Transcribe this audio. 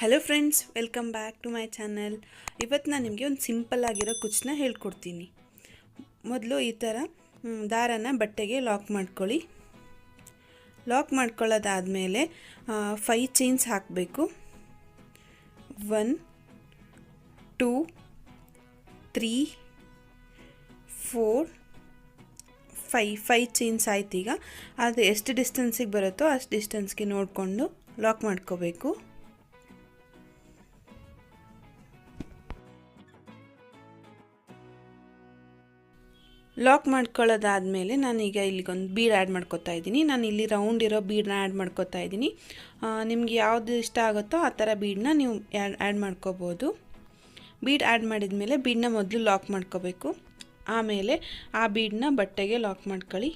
Hello friends welcome back to my channel ಇವತ್ತು ನಾನು ನಿಮಗೆ ಒಂದು ಸಿಂಪಲ್ ಆಗಿರೋ ಕುಚ್ಚನ್ನ ಹೇಳ್ಕೊಡ್ತೀನಿ. ಮೊದಲು ಈ ಥರ ದಾರನ ಬಟ್ಟೆಗೆ ಲಾಕ್ ಮಾಡ್ಕೊಳ್ಳಿ. ಲಾಕ್ ಮಾಡ್ಕೊಳ್ಳೋದಾದಮೇಲೆ ಫೈ ಚೈನ್ಸ್ ಹಾಕಬೇಕು. One two three four five five chains ಆಯ್ತು ಈಗ. ಅದು ಎಷ್ಟು ಡಿಸ್ಟೆನ್ಸಿಗೆ ಬರುತ್ತೋ ಅಷ್ಟು ಡಿಸ್ಟೆನ್ಸ್ಗೆ ನೋಡಿಕೊಂಡು ಲಾಕ್ ಮಾಡ್ಕೋಬೇಕು. ಲಾಕ್ ಮಾಡ್ಕೊಳ್ಳೋದಾದಮೇಲೆ ನಾನೀಗ ಇಲ್ಲಿಗೊಂದು ಬೀಡ್ ಆ್ಯಡ್ ಮಾಡ್ಕೊತಾ ಇದ್ದೀನಿ. ನಾನು ಇಲ್ಲಿ ರೌಂಡ್ ಇರೋ ಬೀಡನ್ನ ಆ್ಯಡ್ ಮಾಡ್ಕೊತಾ ಇದ್ದೀನಿ. ನಿಮ್ಗೆ ಯಾವುದು ಇಷ್ಟ ಆಗುತ್ತೋ ಆ ಥರ ಬೀಡನ್ನ ನೀವು ಆ್ಯಡ್ ಮಾಡ್ಕೋಬೋದು. ಬೀಡ್ ಆ್ಯಡ್ ಮಾಡಿದ ಮೇಲೆ ಬೀಡನ್ನ ಮೊದಲು ಲಾಕ್ ಮಾಡ್ಕೋಬೇಕು. ಆಮೇಲೆ ಆ ಬೀಡನ್ನ ಬಟ್ಟೆಗೆ ಲಾಕ್ ಮಾಡ್ಕೊಳ್ಳಿ.